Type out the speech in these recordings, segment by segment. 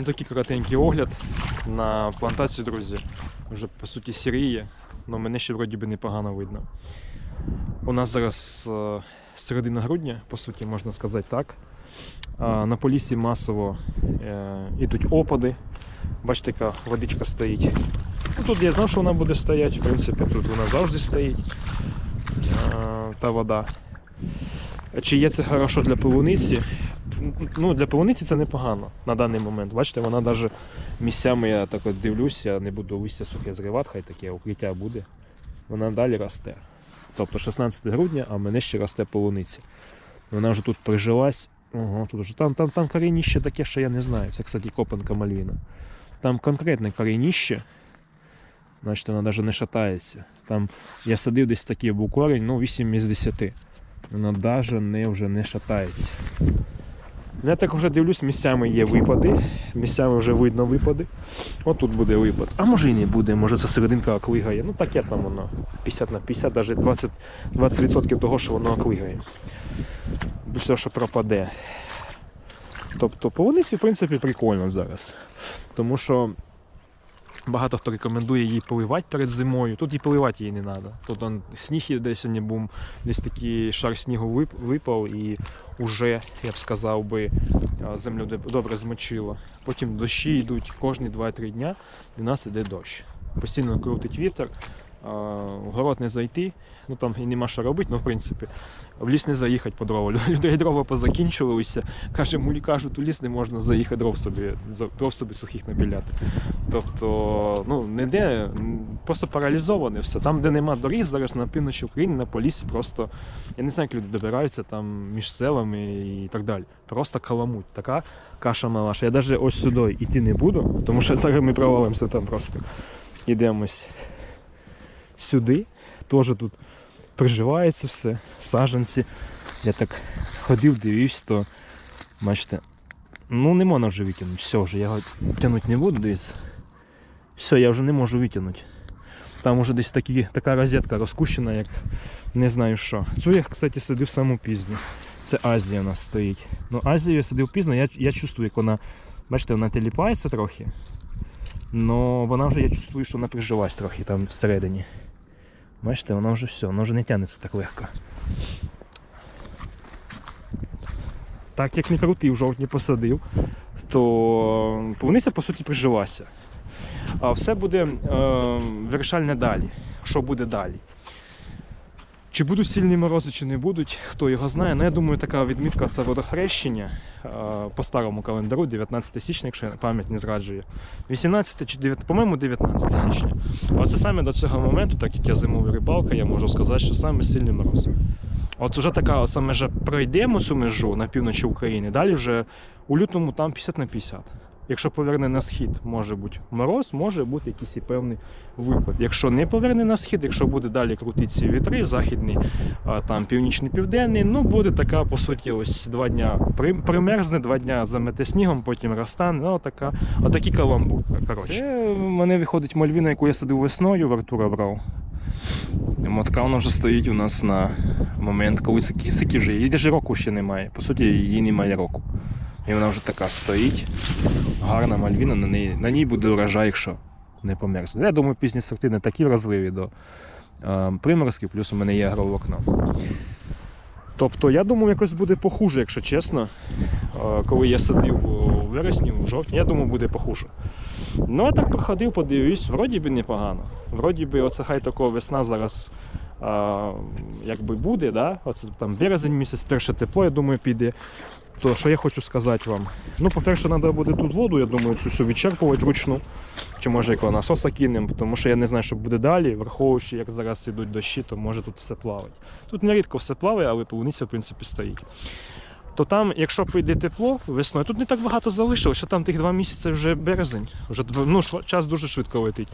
Ну, такий коротенький огляд на плантацію, друзі. Вже по суті сіріє, але мене ще вроді би непогано видно. У нас зараз е, середина грудня, по суті, можна сказати так. А на полісі масово е, ідуть опади. Бачите, яка водичка стоїть. Ну, тут я знав, що вона буде стояти, в принципі, тут вона завжди стоїть. Е, та вода. Чи є це хорошо для полуниці? Ну, для полуниці це непогано на даний момент. Бачите, вона навіть місцями я так от дивлюсь, я не буду листя сухе зривати, хай таке укриття буде. Вона далі росте. Тобто 16 грудня, а в мене ще росте полуниця. Вона вже тут прижилась. Ого, тут вже там, там, там корінніще таке, що я не знаю. Це, кстати, копанка мальвіна. Там конкретне корінніще. Значить, вона навіть не шатається. Там я садив десь такий був корінь, ну 8 із 10. Вона навіть не, вже не шатається. Я так вже дивлюсь, місцями є випади, місцями вже видно випади. Отут тут буде випад. А може і не буде, може це серединка оклигає. Ну таке там воно. 50 на 50, навіть 20%, 20% того, що воно оклигає. Все, що пропаде. Тобто по полуниці, в принципі, прикольно зараз. Тому що багато хто рекомендує її поливати перед зимою. Тут і поливати її не треба. Тут он, сніг іде сьогодні був, десь такий шар снігу вип- випав і вже, я б сказав би, землю добре змочило. Потім дощі йдуть кожні 2-3 дня, і в нас іде дощ. Постійно крутить вітер, в город не зайти, ну там і нема що робити, ну в принципі. В ліс не заїхати по дрова. Людей дрова позакінчувалися. Каже, мулі кажуть, у ліс не можна заїхати дров собі, дров собі сухих набіляти. Тобто, ну, ніде, просто паралізоване все. Там, де нема доріг, зараз на півночі України, на полісі, просто я не знаю, як люди добираються там між селами і так далі. Просто каламуть. Така каша малаша. Я навіть ось сюди йти не буду, тому що зараз ми провалимося там просто. Йдемось сюди. Теж тут приживається все, саджанці. Я так ходив, дивився, то бачите, ну не можна вже витягнути. Все вже, я його тягнути не буду, дивіться. Все, я вже не можу витягнути. Там уже десь такі, така розетка розкущена, як не знаю що. Цю я, кстати, садив саму пізню. Це Азія у нас стоїть. Ну, Азію я садив пізно, я, я чувствую, як вона, бачите, вона теліпається трохи. Но вона вже, я чувствую, що вона прижилась трохи там всередині. Бачите, воно вже все, воно вже не тягнеться так легко. Так як не крутив, жовтні посадив, то полуниця по суті прижилася. А все буде е, вирішальне далі. Що буде далі? Чи будуть сильні морози, чи не будуть, хто його знає. Ну, я думаю, така відмітка це водохрещення по старому календару, 19 січня, якщо пам'ять не зраджує. 18 чи 9, по-моєму, 19 січня. Оце саме до цього моменту, так як я зимова рибалка, я можу сказати, що саме сильний мороз. От вже така межа пройдемо цю межу на півночі України, далі вже у лютому там 50 на 50. Якщо поверне на схід, може бути мороз, може бути якийсь і певний випад. Якщо не поверне на схід, якщо буде далі крутитися вітри, західний, там північний південний, ну буде така, по суті, ось два дня примерзне, два дня замете снігом, потім розтане. Ну, така, отакий каламбур. Коротше. Це в мене виходить мальвіна, яку я садив весною, в Артура брав. Мотка вона вже стоїть у нас на момент, коли сики, вже. Її року ще немає. По суті, її немає року. І вона вже така стоїть. Гарна мальвіна, на ній, на ній буде урожай, якщо не померзне. Я думаю, пізні сорти не такі вразливі до е, приморозків, плюс у мене є агроволокно. Тобто, я думаю, якось буде похуже, якщо чесно. Е, Коли я садив у вересні, у жовтні, я думаю, буде похуже. Ну, а так проходив, подивився, вроді би непогано. Вроді би, оце хай такого весна зараз якби буде, да? оце там березень місяць, перше тепло, я думаю, піде. То що я хочу сказати вам? Ну, по-перше, треба буде тут воду, я думаю, цю всю відчерпувати вручну. Чи може якого насоса кинемо, тому що я не знаю, що буде далі, враховуючи, як зараз йдуть дощі, то може тут все плавати. Тут нерідко все плаває, але полуниця, в принципі, стоїть. То там, якщо прийде тепло весною, тут не так багато залишилось, що там тих два місяці вже березень. Вже ну, час дуже швидко летить.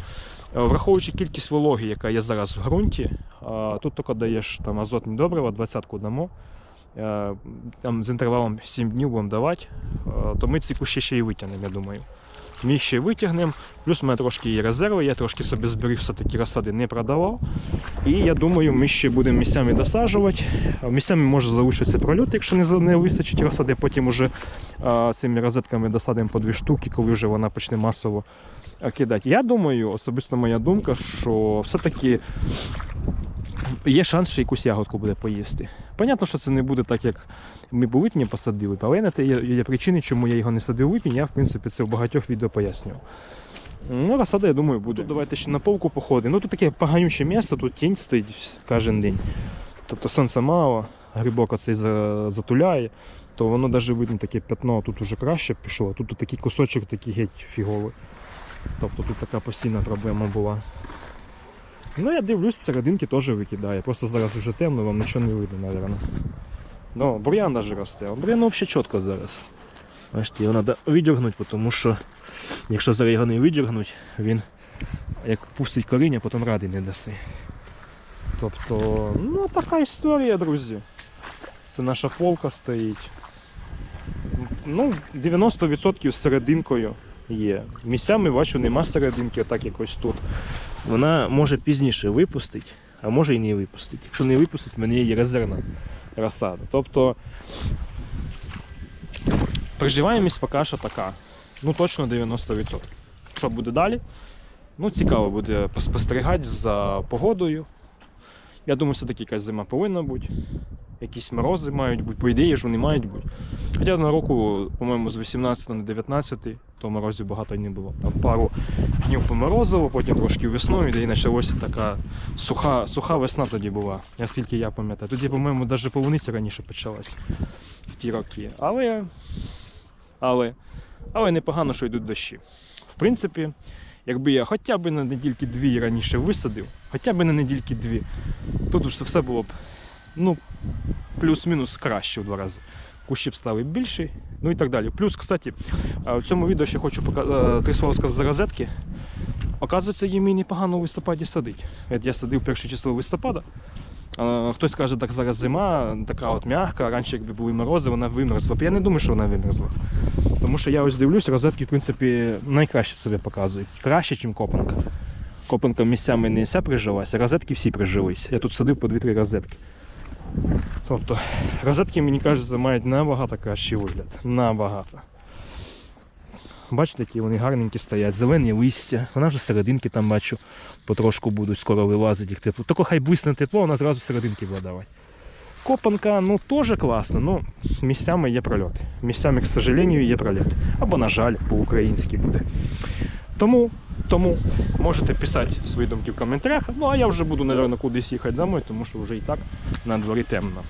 Е, Враховуючи кількість вологи, яка є зараз в ґрунті, тут тільки даєш там азотні добрива, двадцятку дамо. е, Там з інтервалом 7 днів будемо давати, е, то ми ці кущі ще й витягнемо, я думаю. Ми їх ще витягнемо. Плюс у мене трошки є резерви, я трошки собі зберіг все-таки розсади не продавав. І я думаю, ми ще будемо місцями досаджувати. Місцями може залишитися прольот, якщо не, не вистачить розсади. Потім уже цими розетками досадимо по дві штуки, коли вже вона почне масово кидати. Я думаю, особисто моя думка, що все-таки є шанс, що якусь ягодку буде поїсти. Понятно, що це не буде так, як ми б у липні посадили, але на те є, є причини, чому я його не садив у липні. Я, в принципі, це в багатьох відео пояснював. Ну, розсада, я думаю, буде. Тут давайте ще на полку походимо. Ну, тут таке поганюче місце, тут тінь стоїть кожен день. Тобто сонця мало, грибок оцей затуляє, то воно навіть видно таке пятно, тут уже краще пішло, тут такий кусочок такий геть фіговий. Тобто тут така постійна проблема була. Ну, я дивлюсь, серединки теж викидає. Просто зараз вже темно, вам нічого не видно, мабуть. Ну, бур'ян навіть росте. Бур'ян взагалі чітко зараз. Бачите, його треба видергнути, тому що якщо зараз його не видергнуть, він як пустить коріння, потім ради не даси. Тобто, ну така історія, друзі. Це наша полка стоїть. Ну, 90% з серединкою є. Місцями бачу, нема серединки, отак якось тут. Вона може пізніше випустити, а може і не випустити. Якщо не випустить, в мене є резервна розсада. Тобто приживаємість поки що така. Ну точно 90%. Що буде далі? Ну, цікаво буде поспостерігати за погодою. Я думаю, все-таки якась зима повинна бути. Якісь морози мають бути, по ідеї ж вони мають бути. Хоча на року, по-моєму, з 18 на 19, то морозів багато не було. Там пару днів поморозило, потім трошки весною, і почалася така суха, суха весна тоді була, наскільки я пам'ятаю. Тоді, по-моєму, навіть полуниця раніше почалась в ті роки. Але, але, але непогано, що йдуть дощі. В принципі, якби я хоча б на недільки дві раніше висадив, хоча б на недільки дві, тут уже все було б ну, плюс-мінус краще в два рази. Кущі б стали більші, ну і так далі. Плюс, кстати, в цьому відео ще хочу е, три слова сказати за розетки. Оказується, їм і непогано у листопаді садить. Я садив перше число листопада. Хтось каже, так зараз зима, така от м'яка, раніше якби були морози, вона вимерзла. Я не думаю, що вона вимерзла. Тому що я ось дивлюсь, розетки, в принципі, найкраще себе показують. Краще, ніж копанка. Копанка місцями не вся прижилася, розетки всі прижились. Я тут садив по 2-3 розетки. Тобто, розетки, мені кажеться, мають набагато кращий вигляд. Набагато. Бачите, які вони гарненькі стоять, зелені листя. Вона вже серединки там бачу, потрошку будуть скоро вилазити їх тепло. Тільки хай блисне тепло, вона зразу серединки буде. Копанка, ну теж класно, ну місцями є прольоти. Місцями, к сожалению, є прольоти. Або, на жаль, по-українськи буде. Тому, тому можете писати свої думки в коментарях. Ну а я вже буду, мабуть, кудись їхати домой, тому що вже і так на дворі темно.